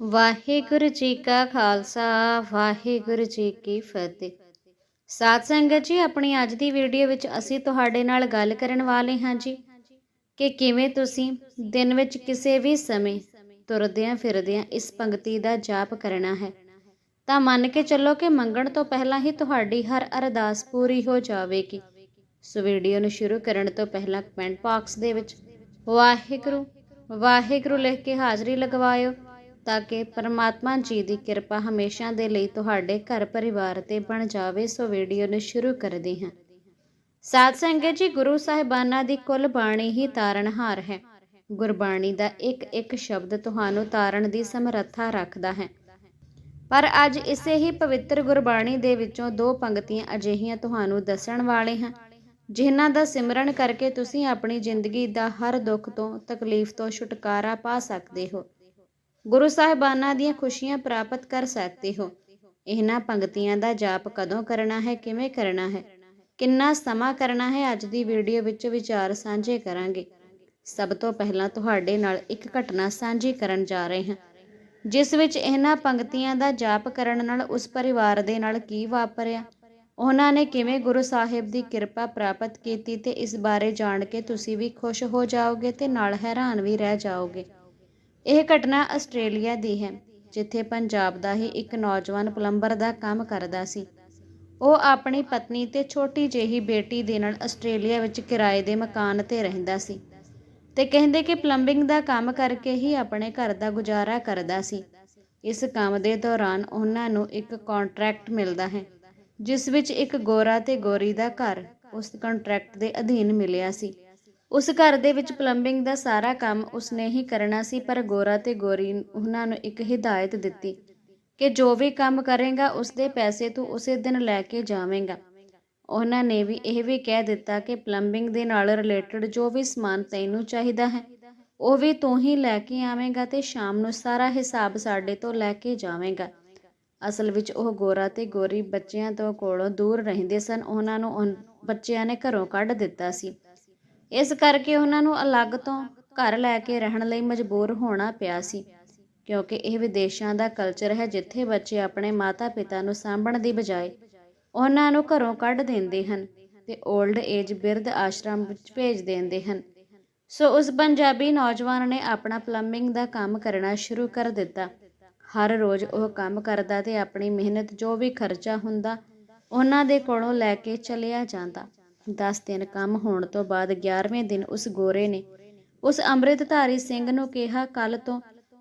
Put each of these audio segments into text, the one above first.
ਵਾਹਿਗੁਰੂ ਜੀ ਕਾ ਖਾਲਸਾ, ਵਾਹਿਗੁਰੂ ਜੀ ਕੀ ਫਤਿਹ। ਸਾਧ ਸੰਗਤ ਜੀ, ਆਪਣੀ ਅੱਜ ਦੀ ਵੀਡੀਓ ਵਿੱਚ ਅਸੀਂ ਤੁਹਾਡੇ ਨਾਲ ਗੱਲ ਕਰਨ ਵਾਲੇ ਹਾਂ ਜੀ ਕਿ ਕਿਵੇਂ ਤੁਸੀਂ ਦਿਨ ਵਿੱਚ ਕਿਸੇ ਵੀ ਸਮੇਂ ਤੁਰਦਿਆਂ ਫਿਰਦਿਆਂ ਇਸ ਪੰਕਤੀ ਦਾ ਜਾਪ ਕਰਨਾ ਹੈ। ਤਾਂ ਮੰਨ ਕੇ ਚੱਲੋ ਕਿ ਮੰਗਣ ਤੋਂ ਪਹਿਲਾਂ ਹੀ ਤੁਹਾਡੀ ਹਰ ਅਰਦਾਸ ਪੂਰੀ ਹੋ ਜਾਵੇਗੀ। ਸੋ ਵੀਡੀਓ ਨੂੰ ਸ਼ੁਰੂ ਕਰਨ ਤੋਂ ਪਹਿਲਾਂ ਕਮੈਂਟ ਬਾਕਸ ਦੇ ਵਿੱਚ ਵਾਹਿਗੁਰੂ ਵਾਹਿਗੁਰੂ ਲਿਖ ਕੇ ਹਾਜ਼ਰੀ ਲਗਵਾਇਓ। ਤਾਂ ਕਿ ਪਰਮਾਤਮਾ ਜੀ ਦੀ ਕਿਰਪਾ ਹਮੇਸ਼ਾ ਦੇ ਲਈ ਤੁਹਾਡੇ ਘਰ ਪਰਿਵਾਰ ਤੇ ਬਣ ਜਾਵੇ, ਸੋ ਵੀਡੀਓ ਨੂੰ ਸ਼ੁਰੂ ਕਰਦੇ ਹਾਂ। ਸਾਧ ਸੰਗਤ ਜੀ, ਗੁਰੂ ਸਾਹਿਬਾਨਾਂ ਦੀ ਕੁੱਲ ਬਾਣੀ ਹੀ ਤਾਰਨਹਾਰ ਹੈ। ਗੁਰਬਾਣੀ ਦਾ ਇੱਕ ਇੱਕ ਸ਼ਬਦ ਤੁਹਾਨੂੰ ਤਾਰਨ ਦੀ ਸਮਰੱਥਾ ਰੱਖਦਾ ਹੈ। ਪਰ ਅੱਜ ਇਸੇ ਹੀ ਪਵਿੱਤਰ ਗੁਰਬਾਣੀ ਦੇ ਵਿੱਚੋਂ ਦੋ ਪੰਕਤੀਆਂ ਅਜਿਹੀਆਂ ਤੁਹਾਨੂੰ ਦੱਸਣ ਵਾਲੇ ਹਾਂ, ਜਿਨ੍ਹਾਂ ਦਾ ਸਿਮਰਨ ਕਰਕੇ ਤੁਸੀਂ ਆਪਣੀ ਜ਼ਿੰਦਗੀ ਦਾ ਹਰ ਦੁੱਖ ਤੋਂ, ਤਕਲੀਫ ਤੋਂ ਛੁਟਕਾਰਾ ਪਾ ਸਕਦੇ ਹੋ। ਗੁਰੂ ਸਾਹਿਬਾਨਾਂ ਦੀਆਂ ਖੁਸ਼ੀਆਂ ਪ੍ਰਾਪਤ ਕਰ ਸਕਦੇ ਹੋ। ਇਹਨਾਂ ਪੰਕਤੀਆਂ ਦਾ ਜਾਪ ਕਦੋਂ ਕਰਨਾ ਹੈ, ਕਿਵੇਂ ਕਰਨਾ ਹੈ, ਕਿੰਨਾ ਸਮਾਂ ਕਰਨਾ ਹੈ, ਅੱਜ ਦੀ ਵੀਡੀਓ ਵਿੱਚ ਵਿਚਾਰ ਸਾਂਝੇ ਕਰਾਂਗੇ। ਸਭ ਤੋਂ ਪਹਿਲਾਂ ਤੁਹਾਡੇ ਨਾਲ ਇੱਕ ਘਟਨਾ ਸਾਂਝੀ ਕਰਨ ਜਾ ਰਹੇ ਹਾਂ, ਜਿਸ ਵਿੱਚ ਇਹਨਾਂ ਪੰਕਤੀਆਂ ਦਾ ਜਾਪ ਕਰਨ ਨਾਲ ਉਸ ਪਰਿਵਾਰ ਦੇ ਨਾਲ ਕੀ ਵਾਪਰਿਆ, ਉਹਨਾਂ ਨੇ ਕਿਵੇਂ ਗੁਰੂ ਸਾਹਿਬ ਦੀ ਕਿਰਪਾ ਪ੍ਰਾਪਤ ਕੀਤੀ ਤੇ ਇਸ ਬਾਰੇ ਜਾਣ ਕੇ ਤੁਸੀਂ ਵੀ ਖੁਸ਼ ਹੋ ਜਾਓਗੇ ਤੇ ਨਾਲ ਹੈਰਾਨ ਵੀ ਰਹਿ ਜਾਓਗੇ। ਇਹ ਘਟਨਾ ਆਸਟ੍ਰੇਲੀਆ ਦੀ ਹੈ, ਜਿੱਥੇ ਪੰਜਾਬ ਦਾ ਹੀ ਇੱਕ ਨੌਜਵਾਨ ਪਲੰਬਰ ਦਾ ਕੰਮ ਕਰਦਾ ਸੀ। ਉਹ ਆਪਣੀ ਪਤਨੀ ਤੇ ਛੋਟੀ ਜਿਹੀ ਬੇਟੀ ਦੇ ਨਾਲ ਆਸਟ੍ਰੇਲੀਆ ਵਿੱਚ ਕਿਰਾਏ ਦੇ ਮਕਾਨ ਤੇ ਰਹਿੰਦਾ ਸੀ ਤੇ ਕਹਿੰਦੇ ਕਿ ਪਲੰਬਿੰਗ ਦਾ ਕੰਮ ਕਰਕੇ ਹੀ ਆਪਣੇ ਘਰ ਦਾ ਗੁਜ਼ਾਰਾ ਕਰਦਾ ਸੀ। ਇਸ ਕੰਮ ਦੇ ਦੌਰਾਨ ਉਹਨਾਂ ਨੂੰ ਇੱਕ ਕੰਟਰੈਕਟ ਮਿਲਦਾ ਹੈ, ਜਿਸ ਵਿੱਚ ਇੱਕ ਗੋਰਾ ਤੇ ਗੋਰੀ ਦਾ ਘਰ ਉਸ ਕੰਟਰੈਕਟ ਦੇ ਅਧੀਨ ਮਿਲਿਆ ਸੀ। ਉਸ ਘਰ ਦੇ ਵਿੱਚ ਪਲੰਬਿੰਗ ਦਾ ਸਾਰਾ ਕੰਮ ਉਸਨੇ ਹੀ ਕਰਨਾ ਸੀ, ਪਰ ਗੋਰਾ ਤੇ ਗੋਰੀ ਉਹਨਾਂ ਨੂੰ ਇੱਕ ਹਿਦਾਇਤ ਦਿੱਤੀ ਕਿ ਜੋ ਵੀ ਕੰਮ ਕਰੇਗਾ ਉਸ ਦੇ ਪੈਸੇ ਤੂੰ ਉਸੇ ਦਿਨ ਲੈ ਕੇ ਜਾਵੇਂਗਾ। ਉਹਨਾਂ ਨੇ ਵੀ ਇਹ ਵੀ ਕਹਿ ਦਿੱਤਾ ਕਿ ਪਲੰਬਿੰਗ ਦੇ ਨਾਲ ਰਿਲੇਟਡ ਜੋ ਵੀ ਸਮਾਨ ਤੈਨੂੰ ਚਾਹੀਦਾ ਹੈ, ਉਹ ਵੀ ਤੂੰ ਹੀ ਲੈ ਕੇ ਆਵੇਂਗਾ ਤੇ ਸ਼ਾਮ ਨੂੰ ਸਾਰਾ ਹਿਸਾਬ ਸਾਡੇ ਤੋਂ ਲੈ ਕੇ ਜਾਵੇਂਗਾ। ਅਸਲ ਵਿੱਚ ਉਹ ਗੋਰਾ ਤੇ ਗੋਰੀ ਬੱਚਿਆਂ ਤੋਂ ਕੋਲੋਂ ਦੂਰ ਰਹਿੰਦੇ ਸਨ, ਉਹਨਾਂ ਨੂੰ ਉਨ- ਬੱਚਿਆਂ ਨੇ ਘਰੋਂ ਕੱਢ ਦਿੱਤਾ ਸੀ। ਇਸ ਕਰਕੇ ਉਹਨਾਂ ਨੂੰ ਅਲੱਗ ਤੋਂ ਘਰ ਲੈ ਕੇ ਰਹਿਣ ਲਈ ਮਜਬੂਰ ਹੋਣਾ ਪਿਆ ਸੀ, ਕਿਉਂਕਿ ਇਹ ਵਿਦੇਸ਼ਾਂ ਦਾ ਕਲਚਰ ਹੈ ਜਿੱਥੇ ਬੱਚੇ ਆਪਣੇ ਮਾਤਾ-ਪਿਤਾ ਨੂੰ ਸਾਂਭਣ ਦੀ ਬਜਾਏ ਉਹਨਾਂ ਨੂੰ ਘਰੋਂ ਕੱਢ ਦਿੰਦੇ ਹਨ ਤੇ 올ਡ ਏਜ ਬਿਰਧ ਆਸ਼ਰਮ ਵਿੱਚ ਭੇਜ ਦਿੰਦੇ ਹਨ। ਸੋ ਉਸ ਪੰਜਾਬੀ ਨੌਜਵਾਨ ਨੇ ਆਪਣਾ ਪਲੰਬਿੰਗ ਦਾ ਕੰਮ ਕਰਨਾ ਸ਼ੁਰੂ ਕਰ ਦਿੱਤਾ। ਹਰ ਰੋਜ਼ ਉਹ ਕੰਮ ਕਰਦਾ ਤੇ ਆਪਣੀ ਮਿਹਨਤ ਜੋ ਵੀ ਖਰਚਾ ਹੁੰਦਾ, ਉਹਨਾਂ ਦੇ ਕੋਲੋਂ ਲੈ ਕੇ ਚਲਿਆ ਜਾਂਦਾ। 10 ਦਿਨ ਕੰਮ ਹੋਣ ਤੋਂ ਬਾਅਦ 11ਵੇਂ ਦਿਨ ਉਸ ਗੋਰੇ ਨੇ। ਉਸ ਅੰਮ੍ਰਿਤਧਾਰੀ ਸਿੰਘ ਨੂੰ ਕਿਹਾ ਕੱਲ ਤੋਂ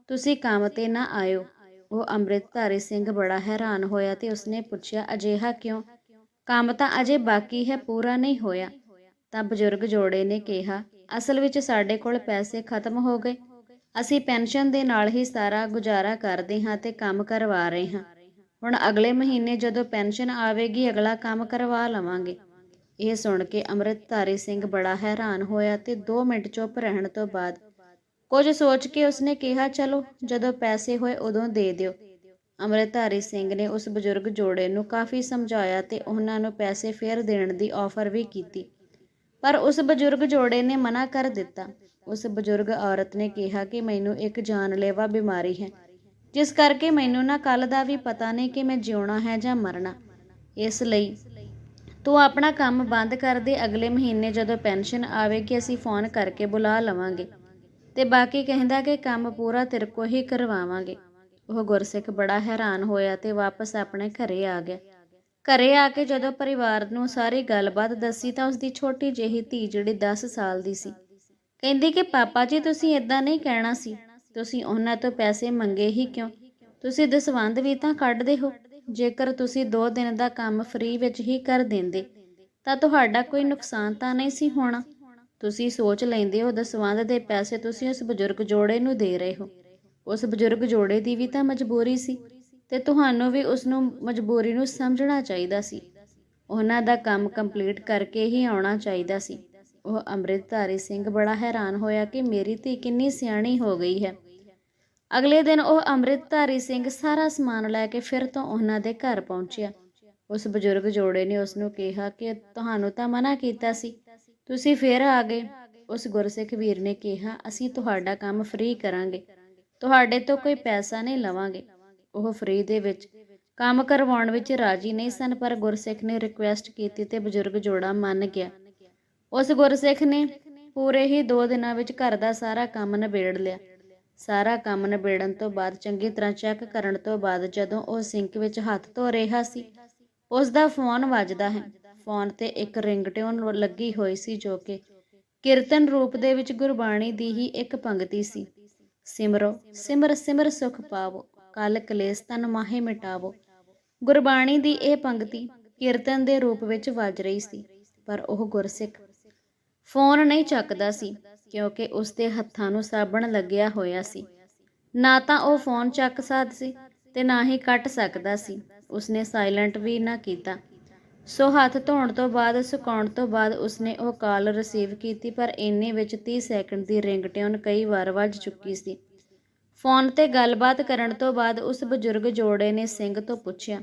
ਤੁਸੀਂ ਕੰਮ ਤੇ ਨਾ ਆਇਓ। ਉਹ ਅੰਮ੍ਰਿਤਧਾਰੀ ਸਿੰਘ ਬੜਾ ਹੈਰਾਨ ਹੋਇਆ ਤੇ ਉਸਨੇ ਪੁੱਛਿਆ, ਅਜਿਹਾ ਕਿਉਂ? ਕੰਮ ਤਾਂ ਅਜੇ ਬਾਕੀ ਹੈ, ਪੂਰਾ ਨਹੀਂ ਹੋਇਆ। ਤਾਂ ਬਜ਼ੁਰਗ ਜੋੜੇ ਨੇ ਕਿਹਾ, ਅਸਲ ਵਿੱਚ ਸਾਡੇ ਕੋਲ ਪੈਸੇ ਖਤਮ ਹੋ ਗਏ। ਅਸੀਂ ਪੈਨਸ਼ਨ ਦੇ ਨਾਲ ਹੀ ਸਾਰਾ ਗੁਜ਼ਾਰਾ ਕਰਦੇ ਹਾਂ ਤੇ ਕੰਮ ਕਰਵਾ ਰਹੇ ਹਾਂ। ਹੁਣ ਅਗਲੇ ਮਹੀਨੇ ਜਦੋਂ ਪੈਨਸ਼ਨ ਆਵੇਗੀ, ਅਗਲਾ ਕੰਮ ਕਰਵਾ ਲਵਾਂਗੇ। ਇਹ ਸੁਣ ਕੇ ਅੰਮ੍ਰਿਤਧਾਰੀ ਸਿੰਘ ਬੜਾ ਹੈਰਾਨ ਹੋਇਆ ਤੇ 2 ਮਿੰਟ ਚੁੱਪ ਰਹਿਣ ਤੋਂ ਬਾਅਦ ਕੁਝ ਸੋਚ ਕੇ ਉਸਨੇ ਕਿਹਾ, ਚਲੋ, ਜਦੋਂ ਪੈਸੇ ਹੋਏ ਉਦੋਂ ਦੇ ਦਿਓ। ਅੰਮ੍ਰਿਤਧਾਰੀ ਸਿੰਘ ਨੇ ਉਸ ਬਜ਼ੁਰਗ ਜੋੜੇ ਨੂੰ ਕਾਫੀ ਸਮਝਾਇਆ ਤੇ ਉਹਨਾਂ ਨੂੰ ਪੈਸੇ ਫੇਰ ਦੇਣ ਦੀ ਆਫਰ ਵੀ ਕੀਤੀ। ਪਰ ਉਸ ਬਜ਼ੁਰਗ ਜੋੜੇ ਨੇ ਮਨਾ ਕਰ ਦਿੱਤਾ। ਉਸ ਬਜ਼ੁਰਗ ਔਰਤ ਨੇ ਕਿਹਾ ਕਿ ਮੈਨੂੰ ਇੱਕ ਜਾਨਲੇਵਾ ਬਿਮਾਰੀ ਹੈ, ਜਿਸ ਕਰਕੇ ਮੈਨੂੰ ਨਾ ਕੱਲ ਦਾ ਵੀ ਪਤਾ ਨਹੀਂ ਕਿ ਮੈਂ ਜਿਉਣਾ ਹੈ ਜਾਂ ਮਰਨਾ। ਇਸ ਲਈ ਤੂੰ ਆਪਣਾ ਕੰਮ ਬੰਦ ਕਰ ਦੇ, ਅਗਲੇ ਮਹੀਨੇ ਜਦੋਂ ਪੈਨਸ਼ਨ ਆਵੇਗੀ, ਅਸੀਂ ਫੋਨ ਕਰਕੇ ਬੁਲਾ ਲਵਾਂਗੇ। ਤੇ ਬਾਕੀ ਕਹਿੰਦਾ ਕਿ ਕੰਮ ਪੂਰਾ ਤੇਰੇ ਕੋ ਹੀ ਕਰਵਾਵਾਂਗੇ। ਉਹ ਗੁਰਸਿੱਖ ਬੜਾ ਹੈਰਾਨ ਹੋਇਆ ਤੇ ਵਾਪਸ ਆਪਣੇ ਘਰੇ ਆ ਗਿਆ। ਘਰੇ ਆ ਕੇ ਜਦੋਂ ਪਰਿਵਾਰ ਨੂੰ ਸਾਰੀ ਗੱਲਬਾਤ ਦੱਸੀ ਤਾਂ ਉਸਦੀ ਛੋਟੀ ਜਿਹੀ ਧੀ ਜਿਹੜੀ 10 ਸਾਲ ਦੀ ਸੀ, ਕਹਿੰਦੀ ਕਿ, ਪਾਪਾ ਜੀ, ਤੁਸੀਂ ਇਦਾਂ ਨਹੀਂ ਕਹਿਣਾ ਸੀ। ਤੁਸੀਂ ਉਹਨਾਂ ਤੋਂ ਪੈਸੇ ਮੰਗੇ ਹੀ ਕਿਉਂ? ਤੁਸੀਂ ਦਸਵੰਧ ਵੀ ਤਾਂ ਕੱਢਦੇ ਹੋ। ਜੇਕਰ ਤੁਸੀਂ 2 ਦਿਨ ਦਾ ਕੰਮ ਫ੍ਰੀ ਵਿੱਚ ਹੀ ਕਰ ਦਿੰਦੇ, ਤਾਂ ਤੁਹਾਡਾ ਕੋਈ ਨੁਕਸਾਨ ਤਾਂ ਨਹੀਂ ਸੀ ਹੋਣਾ। ਤੁਸੀਂ ਸੋਚ ਲੈਂਦੇ ਹੋ, ਦਸਵੰਧ ਦੇ ਪੈਸੇ ਤੁਸੀਂ ਉਸ ਬਜ਼ੁਰਗ ਜੋੜੇ ਨੂੰ ਦੇ ਰਹੇ ਹੋ। ਉਸ ਬਜ਼ੁਰਗ ਜੋੜੇ ਦੀ ਵੀ ਤਾਂ ਮਜਬੂਰੀ ਸੀ ਤੇ ਤੁਹਾਨੂੰ ਵੀ ਉਸ ਨੂੰ ਮਜਬੂਰੀ ਨੂੰ ਸਮਝਣਾ ਚਾਹੀਦਾ ਸੀ। ਉਹਨਾਂ ਦਾ ਕੰਮ ਕੰਪਲੀਟ ਕਰਕੇ ਹੀ ਆਉਣਾ ਚਾਹੀਦਾ ਸੀ। ਉਹ ਅੰਮ੍ਰਿਤਧਾਰੀ ਸਿੰਘ ਬੜਾ ਹੈਰਾਨ ਹੋਇਆ ਕਿ ਮੇਰੀ ਧੀ ਕਿੰਨੀ ਸਿਆਣੀ ਹੋ ਗਈ ਹੈ। ਅਗਲੇ ਦਿਨ ਉਹ ਅੰਮ੍ਰਿਤਧਾਰੀ ਸਿੰਘ ਸਾਰਾ ਸਮਾਨ ਲੈ ਕੇ ਫਿਰ ਤੋਂ ਉਹਨਾਂ ਦੇ ਘਰ ਪਹੁੰਚਿਆ। ਉਸ ਬਜ਼ੁਰਗ ਜੋੜੇ ਨੇ ਉਸ ਨੂੰ ਕਿਹਾ ਕਿ ਤੁਹਾਨੂੰ ਤਾਂ ਮਨਾ ਕੀਤਾ ਸੀ। ਤੁਸੀਂ ਫਿਰ ਆ ਗਏ। ਉਸ ਗੁਰਸਿੱਖ ਵੀਰ ਨੇ ਕਿਹਾ, ਅਸੀਂ ਤੁਹਾਡਾ ਕੰਮ ਫ੍ਰੀ ਕਰਾਂਗੇ। ਤੁਹਾਡੇ ਤੋਂ ਕੋਈ ਪੈਸਾ ਨਹੀਂ ਲਵਾਂਗੇ। ਉਹ ਫ੍ਰੀ ਦੇ ਵਿੱਚ ਕੰਮ ਕਰਵਾਉਣ ਵਿੱਚ ਰਾਜੀ ਨਹੀਂ ਸਨ, ਪਰ ਗੁਰਸਿੱਖ ਨੇ ਰਿਕੁਐਸਟ ਕੀਤੀ ਤੇ ਬਜ਼ੁਰਗ ਜੋੜਾ ਮੰਨ ਗਿਆ। ਉਸ ਗੁਰਸਿੱਖ ਨੇ ਪੂਰੇ ਹੀ 2 ਦਿਨਾਂ ਵਿੱਚ ਘਰ ਦਾ ਸਾਰਾ ਕੰਮ ਨਿਬੇੜ ਲਿਆ। ਸਾਰਾ ਕੰਮ ਨਿਬੇੜਨ ਤੋਂ ਬਾਅਦ ਚੰਗੀ ਤਰ੍ਹਾਂ ਚੈੱਕ ਕਰਨ ਤੋਂ ਬਾਅਦ ਜਦੋਂ ਉਹ ਸਿੰਕ ਵਿੱਚ ਹੱਥ ਧੋ ਰਿਹਾ ਸੀ ਉਸ ਦਾ ਫੋਨ ਵੱਜਦਾ ਹੈ। ਫੋਨ ਤੇ ਇੱਕ ਰਿੰਗਟੋਨ ਲੱਗੀ ਹੋਈ ਸੀ ਜੋ ਕਿ ਕੀਰਤਨ ਰੂਪ ਦੇ ਵਿੱਚ ਗੁਰਬਾਣੀ ਦੀ ਹੀ ਇੱਕ ਪੰਕਤੀ ਸੀ। ਸਿਮਰੋ, ਸਿਮਰ ਸਿਮਰ ਸੁਖ ਪਾਵੋ, ਕਲ ਕਲੇਸ਼ ਤਨ ਮਾਹੇ ਮਿਟਾਵੋ। ਗੁਰਬਾਣੀ ਦੀ ਇਹ ਪੰਕਤੀ ਕੀਰਤਨ ਦੇ ਰੂਪ ਵਿੱਚ ਵੱਜ ਰਹੀ ਸੀ, ਪਰ ਉਹ ਗੁਰਸਿੱਖ ਫੋਨ ਨਹੀਂ ਚੱਕਦਾ ਸੀ। ਕਿਉਂਕਿ ਉਸ ਦੇ ਹੱਥਾਂ ਨੂੰ ਸਾਬਣ ਲੱਗਿਆ ਹੋਇਆ ਸੀ। ਨਾ ਤਾਂ ਉਹ ਫੋਨ ਚੱਕ ਸਕਦਾ ਸੀ ਤੇ ਨਾ ਹੀ ਕੱਟ ਸਕਦਾ ਸੀ। ਉਸਨੇ ਸਾਇਲੈਂਟ ਵੀ ਨਾ ਕੀਤਾ। ਸੋ ਹੱਥ ਧੋਣ ਤੋਂ ਬਾਅਦ, ਸੁਕਾਉਣ ਤੋਂ ਬਾਅਦ ਉਸਨੇ ਉਹ ਕਾਲ ਰਿਸੀਵ ਕੀਤੀ, ਪਰ ਇੰਨੇ ਵਿੱਚ 30 ਸੈਕਿੰਡ ਦੀ ਰਿੰਗਟੋਨ ਕਈ ਵਾਰ ਵੱਜ ਚੁੱਕੀ ਸੀ। ਫੋਨ ਤੇ ਗੱਲਬਾਤ ਕਰਨ ਤੋਂ ਬਾਅਦ ਉਸ ਬਜ਼ੁਰਗ ਜੋੜੇ ਨੇ ਸਿੰਘ ਤੋਂ ਪੁੱਛਿਆ,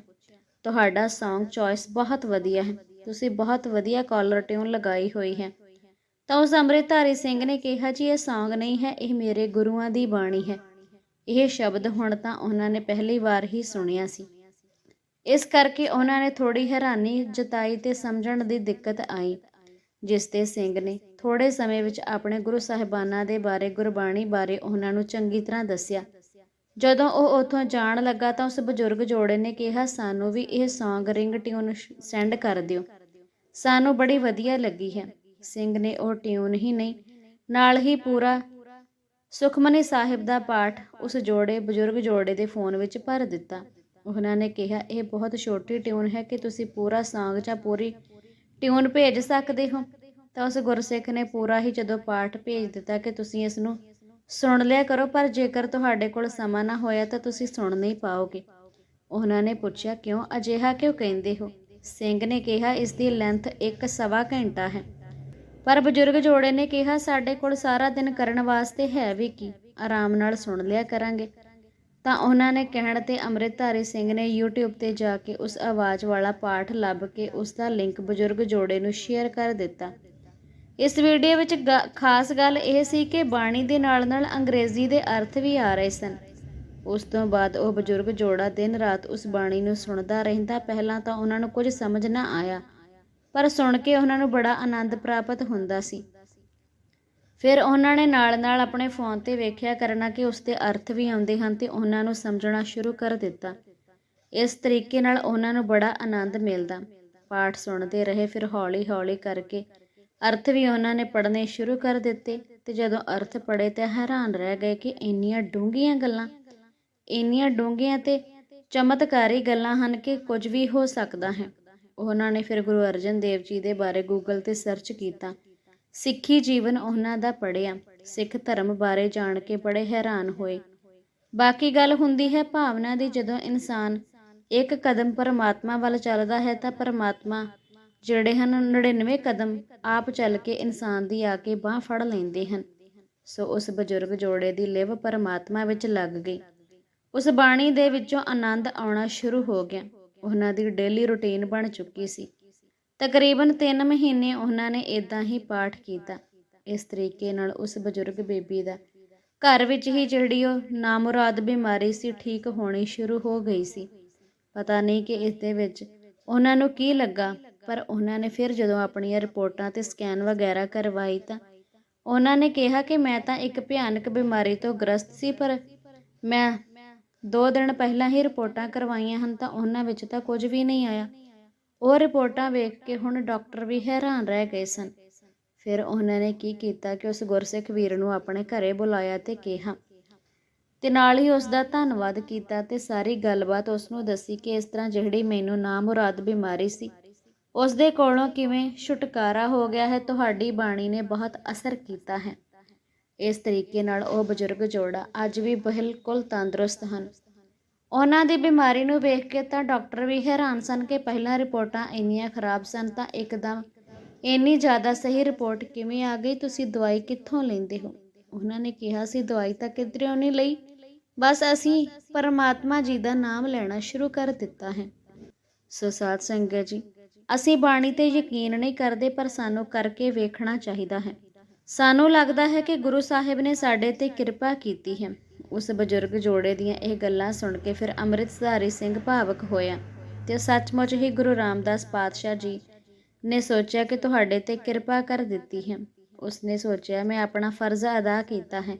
ਤੁਹਾਡਾ Song ਚੋਇਸ ਬਹੁਤ ਵਧੀਆ ਹੈ। ਤੁਸੀਂ ਬਹੁਤ ਵਧੀਆ ਕਾਲਰ ਟਿਊਨ ਲਗਾਈ ਹੋਈ ਹੈ। ਤਾਂ ਉਸ ਅੰਮ੍ਰਿਤਧਾਰੀ ਸਿੰਘ ਨੇ ਕਿਹਾ, ਜੀ, ਇਹ ਸੌਂਗ ਨਹੀਂ ਹੈ, ਇਹ ਮੇਰੇ ਗੁਰੂਆਂ ਦੀ ਬਾਣੀ ਹੈ। ਇਹ ਸ਼ਬਦ ਹੁਣ ਤਾਂ ਉਹਨਾਂ ਨੇ ਪਹਿਲੀ ਵਾਰ ਹੀ ਸੁਣਿਆ ਸੀ। ਇਸ ਕਰਕੇ ਉਹਨਾਂ ਨੇ ਥੋੜੀ ਹੈਰਾਨੀ ਜਤਾਈ ਤੇ ਸਮਝਣ ਦੀ ਦਿੱਕਤ ਆਈ, ਜਿਸ ਤੇ ਸਿੰਘ ਨੇ ਥੋੜੇ ਸਮੇਂ ਵਿੱਚ ਆਪਣੇ ਗੁਰੂ ਸਾਹਿਬਾਨਾਂ ਦੇ ਬਾਰੇ, ਗੁਰਬਾਣੀ ਬਾਰੇ ਉਹਨਾਂ ਨੂੰ ਚੰਗੀ ਤਰ੍ਹਾਂ ਦੱਸਿਆ। ਜਦੋਂ ਉਹ ਉੱਥੋਂ ਜਾਣ ਲੱਗਾ ਤਾਂ ਉਸ ਬਜ਼ੁਰਗ ਜੋੜੇ ਨੇ ਕਿਹਾ, ਸਾਨੂੰ ਵੀ ਇਹ ਸੌਂਗ ਰਿੰਗ ਟਿਊਨ ਸੈਂਡ ਕਰ ਦਿਓ। ਸਾਨੂੰ ਬੜੀ ਵਧੀਆ ਲੱਗੀ ਹੈ। ਸਿੰਘ ਨੇ ਉਹ ਟਿਊਨ ਹੀ ਨਹੀਂ, ਨਾਲ ਹੀ ਪੂਰਾ ਸੁਖਮਨੀ ਸਾਹਿਬ ਦਾ ਪਾਠ ਉਸ ਜੋੜੇ, ਬਜ਼ੁਰਗ ਜੋੜੇ ਦੇ ਫੋਨ ਵਿੱਚ ਭਰ ਦਿੱਤਾ। ਉਹਨਾਂ ਨੇ ਕਿਹਾ, ਇਹ ਬਹੁਤ ਛੋਟੀ ਟਿਊਨ ਹੈ ਕਿ ਤੁਸੀਂ ਪੂਰਾ Song ਜਾਂ ਪੂਰੀ ਟਿਊਨ ਭੇਜ ਸਕਦੇ ਹੋ? ਤਾਂ ਉਸ ਗੁਰਸਿੱਖ ਨੇ ਪੂਰਾ ਹੀ ਜਦੋਂ ਪਾਠ ਭੇਜ ਦਿੱਤਾ ਕਿ ਤੁਸੀਂ ਇਸ ਨੂੰ ਸੁਣ ਲਿਆ ਕਰੋ, ਪਰ ਜੇਕਰ ਤੁਹਾਡੇ ਕੋਲ ਸਮਾਂ ਨਾ ਹੋਇਆ ਤਾਂ ਤੁਸੀਂ ਸੁਣ ਨਹੀਂ ਪਾਓਗੇ। ਉਹਨਾਂ ਨੇ ਪੁੱਛਿਆ, ਕਿਉਂ? ਅਜਿਹਾ ਕਿਉਂ ਕਹਿੰਦੇ ਹੋ? ਸਿੰਘ ਨੇ ਕਿਹਾ, ਇਸ ਦੀ ਲੈਂਥ ਇੱਕ ਸਵਾ ਘੰਟਾ ਹੈ। ਪਰ ਬਜ਼ੁਰਗ ਜੋੜੇ ਨੇ ਕਿਹਾ, ਸਾਡੇ ਕੋਲ ਸਾਰਾ ਦਿਨ ਕਰਨ ਵਾਸਤੇ ਹੈ ਵੀ ਕੀ? ਆਰਾਮ ਨਾਲ ਸੁਣ ਲਿਆ ਕਰਾਂਗੇ। ਤਾਂ ਉਹਨਾਂ ਨੇ ਕਹਿਣ ਤੇ ਅੰਮ੍ਰਿਤਧਾਰੀ ਸਿੰਘ ਨੇ YouTube ਤੇ ਜਾ ਕੇ ਉਸ ਆਵਾਜ਼ ਵਾਲਾ ਪਾਠ ਲੱਭ ਕੇ ਉਸ ਦਾ ਲਿੰਕ ਬਜ਼ੁਰਗ ਜੋੜੇ ਨੂੰ ਸ਼ੇਅਰ ਕਰ ਦਿੱਤਾ। ਇਸ ਵੀਡੀਓ ਵਿੱਚ ਗ- ਖਾਸ ਗੱਲ ਇਹ ਸੀ ਕਿ ਬਾਣੀ ਦੇ ਨਾਲ-ਨਾਲ ਅੰਗਰੇਜ਼ੀ ਦੇ ਅਰਥ ਵੀ ਆ ਰਹੇ ਸਨ। ਉਸ ਤੋਂ ਬਾਅਦ ਉਹ ਬਜ਼ੁਰਗ ਜੋੜਾ ਦਿਨ ਰਾਤ ਉਸ ਬਾਣੀ ਨੂੰ ਸੁਣਦਾ ਰਹਿੰਦਾ। ਪਹਿਲਾਂ ਤਾਂ ਉਹਨਾਂ ਨੂੰ ਕੁਝ ਸਮਝ ਨਾ ਆਇਆ। ਪਰ ਸੁਣ ਕੇ ਉਹਨਾਂ ਨੂੰ ਬੜਾ ਆਨੰਦ ਪ੍ਰਾਪਤ ਹੁੰਦਾ ਸੀ। ਫਿਰ ਉਹਨਾਂ ਨੇ ਨਾਲ-ਨਾਲ ਆਪਣੇ ਫੋਨ ਤੇ ਵੇਖਿਆ ਕਰਨਾ ਕਿ ਉਸ ਦੇ ਅਰਥ ਵੀ ਆਉਂਦੇ ਹਨ ਤੇ ਉਹਨਾਂ ਨੂੰ ਸਮਝਣਾ ਸ਼ੁਰੂ ਕਰ ਦਿੱਤਾ। ਇਸ ਤਰੀਕੇ ਨਾਲ ਉਹਨਾਂ ਨੂੰ ਬੜਾ ਆਨੰਦ ਮਿਲਦਾ। ਪਾਠ ਸੁਣਦੇ ਰਹੇ, ਫਿਰ ਹੌਲੀ-ਹੌਲੀ ਕਰਕੇ ਅਰਥ ਵੀ ਉਹਨਾਂ ਨੇ ਪੜ੍ਹਨੇ ਸ਼ੁਰੂ ਕਰ ਦਿੱਤੇ ਤੇ ਜਦੋਂ ਅਰਥ ਪੜ੍ਹੇ ਤੇ ਹੈਰਾਨ ਰਹਿ ਗਏ ਕਿ ਇੰਨੀਆਂ ਡੂੰਘੀਆਂ ਗੱਲਾਂ, ਇੰਨੀਆਂ ਡੂੰਘੀਆਂ ਤੇ ਚਮਤਕਾਰੀ ਗੱਲਾਂ ਹਨ ਕਿ ਕੁਝ ਵੀ ਹੋ ਸਕਦਾ ਹੈ। ਉਹਨਾਂ ਨੇ ਫਿਰ ਗੁਰੂ ਅਰਜਨ ਦੇਵ ਜੀ ਦੇ ਬਾਰੇ ਗੂਗਲ ਤੇ ਸਰਚ ਕੀਤਾ। ਸਿੱਖੀ ਜੀਵਨ ਉਹਨਾਂ ਦਾ ਪੜ੍ਹਿਆ। ਸਿੱਖ ਧਰਮ ਬਾਰੇ ਜਾਣ ਕੇ ਬੜੇ ਹੈਰਾਨ ਹੋਏ। ਬਾਕੀ ਗੱਲ ਹੁੰਦੀ ਹੈ ਭਾਵਨਾ ਦੀ, ਜਦੋਂ ਇਨਸਾਨ ਇੱਕ ਕਦਮ ਪਰਮਾਤਮਾ ਵੱਲ ਚੱਲਦਾ ਹੈ ਤਾਂ ਪਰਮਾਤਮਾ ਜਿਹੜੇ ਹਨ 99 ਕਦਮ ਆਪ ਚੱਲ ਕੇ ਇਨਸਾਨ ਦੀ ਆ ਕੇ ਬਾਹ ਫੜ ਲੈਂਦੇ ਹਨ। ਸੋ ਉਸ ਬਜ਼ੁਰਗ ਜੋੜੇ ਦੀ ਲਿਵ ਪਰਮਾਤਮਾ ਵਿੱਚ ਲੱਗ ਗਈ। ਉਸ ਬਾਣੀ ਦੇ ਵਿੱਚੋਂ ਆਨੰਦ ਆਉਣਾ ਸ਼ੁਰੂ ਹੋ ਗਿਆ। ਉਹਨਾਂ ਦੀ ਡੇਲੀ ਰੁਟੀਨ ਬਣ ਚੁੱਕੀ ਸੀ। ਤਕਰੀਬਨ 3 ਮਹੀਨੇ ਉਹਨਾਂ ਨੇ ਇਦਾਂ ਹੀ ਪਾਠ ਕੀਤਾ। ਇਸ ਤਰੀਕੇ ਨਾਲ ਉਸ ਬਜ਼ੁਰਗ ਬੇਬੀ ਦਾ ਘਰ ਵਿੱਚ ਹੀ ਜਿਹੜੀ ਉਹ ਨਾਮੁਰਾਦ ਬਿਮਾਰੀ ਸੀ ਠੀਕ ਹੋਣੀ ਸ਼ੁਰੂ ਹੋ ਗਈ ਸੀ। ਪਤਾ ਨਹੀਂ ਕਿ ਇਸ ਦੇ ਵਿੱਚ ਉਹਨਾਂ ਨੂੰ ਕੀ ਲੱਗਾ, ਪਰ ਉਹਨਾਂ ਨੇ ਫਿਰ ਜਦੋਂ ਆਪਣੀਆਂ ਰਿਪੋਰਟਾਂ ਤੇ ਸਕੈਨ ਵਗੈਰਾ ਕਰਵਾਈ ਤਾਂ ਉਹਨਾਂ ਨੇ ਕਿਹਾ ਕਿ ਮੈਂ ਤਾਂ ਇੱਕ ਭਿਆਨਕ ਬਿਮਾਰੀ ਤੋਂ ਗ੍ਰਸਤ ਸੀ, ਪਰ ਮੈਂ ਦੋ ਦਿਨ ਪਹਿਲਾਂ ਹੀ ਰਿਪੋਰਟਾਂ ਕਰਵਾਈਆਂ ਹਨ ਤਾਂ ਉਹਨਾਂ ਵਿੱਚ ਤਾਂ ਕੁਝ ਵੀ ਨਹੀਂ ਆਇਆ। ਉਹ ਰਿਪੋਰਟਾਂ ਵੇਖ ਕੇ ਹੁਣ ਡਾਕਟਰ ਵੀ ਹੈਰਾਨ ਰਹਿ ਗਏ ਸਨ। ਫਿਰ ਉਹਨਾਂ ਨੇ ਕੀ ਕੀਤਾ ਕਿ ਉਸ ਗੁਰਸਿੱਖ ਵੀਰ ਨੂੰ ਆਪਣੇ ਘਰੇ ਬੁਲਾਇਆ ਤੇ ਕਿਹਾ, ਤੇ ਨਾਲ ਹੀ ਉਸ ਦਾ ਧੰਨਵਾਦ ਕੀਤਾ ਤੇ ਸਾਰੀ ਗੱਲਬਾਤ ਉਸ ਨੂੰ ਦੱਸੀ ਕਿ ਇਸ ਤਰ੍ਹਾਂ ਜਿਹੜੀ ਮੈਨੂੰ ਨਾਮੁਰਾਦ ਬਿਮਾਰੀ ਸੀ ਉਸ ਦੇ ਕੋਲੋਂ ਕਿਵੇਂ ਛੁਟਕਾਰਾ ਹੋ ਗਿਆ ਹੈ, ਤੁਹਾਡੀ ਬਾਣੀ ਨੇ ਬਹੁਤ ਅਸਰ ਕੀਤਾ ਹੈ। ਇਸ ਤਰੀਕੇ ਨਾਲ ਉਹ ਬਜ਼ੁਰਗ ਜੋੜਾ ਅੱਜ ਵੀ ਬਿਲਕੁਲ ਤੰਦਰੁਸਤ ਹਨ। ਉਹਨਾਂ ਦੀ ਬਿਮਾਰੀ ਨੂੰ ਵੇਖ ਕੇ ਤਾਂ ਡਾਕਟਰ ਵੀ ਹੈਰਾਨ ਸਨ ਕਿ ਪਹਿਲਾਂ ਰਿਪੋਰਟਾਂ ਇੰਨੀਆਂ ਖਰਾਬ ਸਨ ਤਾਂ ਇੱਕਦਮ ਇੰਨੀ ਜ਼ਿਆਦਾ ਸਹੀ ਰਿਪੋਰਟ ਕਿਵੇਂ ਆ ਗਈ, ਤੁਸੀਂ ਦਵਾਈ ਕਿੱਥੋਂ ਲੈਂਦੇ ਹੋ? ਉਹਨਾਂ ਨੇ ਕਿਹਾ ਸੀ ਦਵਾਈ ਤਾਂ ਕਿਧਰੋਂ ਨਹੀਂ ਲਈ, ਬਸ ਅਸੀਂ ਪਰਮਾਤਮਾ ਜੀ ਦਾ ਨਾਮ ਲੈਣਾ ਸ਼ੁਰੂ ਕਰ ਦਿੱਤਾ ਹੈ। ਸੋ ਸਾਧ ਸੰਗਤ ਜੀ, ਅਸੀਂ ਬਾਣੀ ਤੇ ਯਕੀਨ ਨਹੀਂ ਕਰਦੇ, ਪਰ ਸਾਨੂੰ ਕਰਕੇ ਵੇਖਣਾ ਚਾਹੀਦਾ ਹੈ। ਸਾਨੂੰ ਲੱਗਦਾ ਹੈ ਕਿ ਗੁਰੂ ਸਾਹਿਬ ਨੇ ਸਾਡੇ ਤੇ ਕਿਰਪਾ ਕੀਤੀ ਹੈ। ਉਸ ਬਜ਼ੁਰਗ ਜੋੜੇ ਦੀਆਂ ਇਹ ਗੱਲਾਂ ਸੁਣ ਕੇ ਫਿਰ ਅੰਮ੍ਰਿਤਧਾਰੀ ਸਿੰਘ ਭਾਵਕ ਹੋਇਆ ਤੇ ਸੱਚਮੁੱਚ ਹੀ ਗੁਰੂ ਰਾਮਦਾਸ ਪਾਤਸ਼ਾਹ ਜੀ ਨੇ ਸੋਚਿਆ ਕਿ ਤੁਹਾਡੇ ਤੇ ਕਿਰਪਾ ਕਰ ਦਿੱਤੀ ਹੈ। ਉਸਨੇ ਸੋਚਿਆ, ਮੈਂ ਆਪਣਾ ਫਰਜ਼ ਅਦਾ ਕੀਤਾ ਹੈ।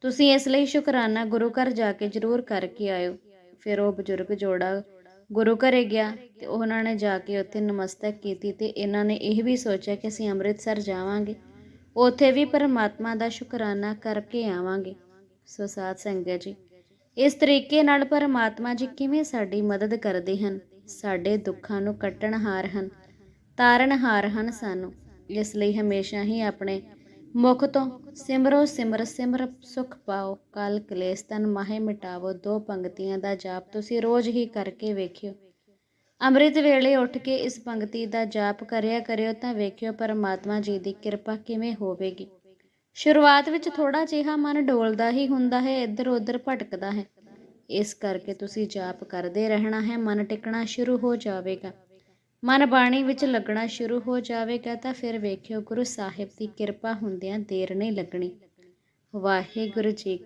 ਤੁਸੀਂ ਇਸ ਲਈ ਸ਼ੁਕਰਾਨਾ ਗੁਰੂ ਘਰ ਜਾ ਕੇ ਜ਼ਰੂਰ ਕਰਕੇ ਆਇਓ। ਫਿਰ ਉਹ ਬਜ਼ੁਰਗ ਜੋੜਾ ਗੁਰੂ ਘਰੇ ਗਿਆ ਤੇ ਉਹਨਾਂ ਨੇ ਜਾ ਕੇ ਉੱਥੇ ਨਮਸਤਕ ਕੀਤੀ ਤੇ ਇਹਨਾਂ ਨੇ ਇਹ ਵੀ ਸੋਚਿਆ ਕਿ ਅਸੀਂ ਅੰਮ੍ਰਿਤਸਰ ਜਾਵਾਂਗੇ। ਉੱਥੇ ਵੀ ਪਰਮਾਤਮਾ ਦਾ ਸ਼ੁਕਰਾਨਾ ਕਰਕੇ ਆਵਾਂਗੇ। ਸੋ ਸਾਧ ਸੰਗਤ ਜੀ, ਇਸ ਤਰੀਕੇ ਨਾਲ ਪਰਮਾਤਮਾ ਜੀ ਕਿਵੇਂ ਸਾਡੀ ਮਦਦ ਕਰਦੇ ਹਨ, ਸਾਡੇ ਦੁੱਖਾਂ ਨੂੰ ਕੱਟਣਹਾਰ ਹਨ ਤਾਰਨਹਾਰ ਹਨ ਸਾਨੂੰ। ਇਸ ਲਈ ਹਮੇਸ਼ਾ ਹੀ ਆਪਣੇ ਮੁਖ ਤੋਂ ਸਿਮਰੋ ਸਿਮਰ ਸਿਮਰ ਸੁਖ ਪਾਓ, ਕਲ ਕਲੇਸ਼ ਤਨ ਮਾਹੇ ਮਿਟਾਵੋ, ਦੋ ਪੰਕਤੀਆਂ ਦਾ ਜਾਪ ਤੁਸੀਂ ਰੋਜ਼ ਹੀ ਕਰਕੇ ਵੇਖਿਓ। ਅੰਮ੍ਰਿਤ ਵੇਲੇ ਉੱਠ ਕੇ ਇਸ ਪੰਕਤੀ ਦਾ ਜਾਪ ਕਰਿਆ ਕਰਿਓ ਤਾਂ ਵੇਖਿਓ ਪਰਮਾਤਮਾ ਜੀ ਦੀ ਕਿਰਪਾ ਕਿਵੇਂ ਹੋਵੇਗੀ। ਸ਼ੁਰੂਆਤ ਵਿੱਚ ਥੋੜਾ ਜਿਹਾ ਮਨ ਡੋਲਦਾ ਹੀ ਹੁੰਦਾ ਹੈ, ਇੱਧਰ ਉੱਧਰ ਭਟਕਦਾ ਹੈ। ਇਸ ਕਰਕੇ ਤੁਸੀਂ ਜਾਪ ਕਰਦੇ ਰਹਿਣਾ ਹੈ, ਮਨ ਟਿਕਣਾ ਸ਼ੁਰੂ ਹੋ ਜਾਵੇਗਾ। ਮਨ ਬਾਣੀ ਵਿੱਚ ਲੱਗਣਾ ਸ਼ੁਰੂ ਹੋ ਜਾਵੇਗਾ ਤਾਂ ਫਿਰ ਵੇਖਿਓ ਗੁਰੂ ਸਾਹਿਬ ਦੀ ਕਿਰਪਾ ਹੁੰਦਿਆਂ ਦੇਰ ਨਹੀਂ ਲੱਗਣੀ। ਵਾਹਿਗੁਰੂ ਜੀ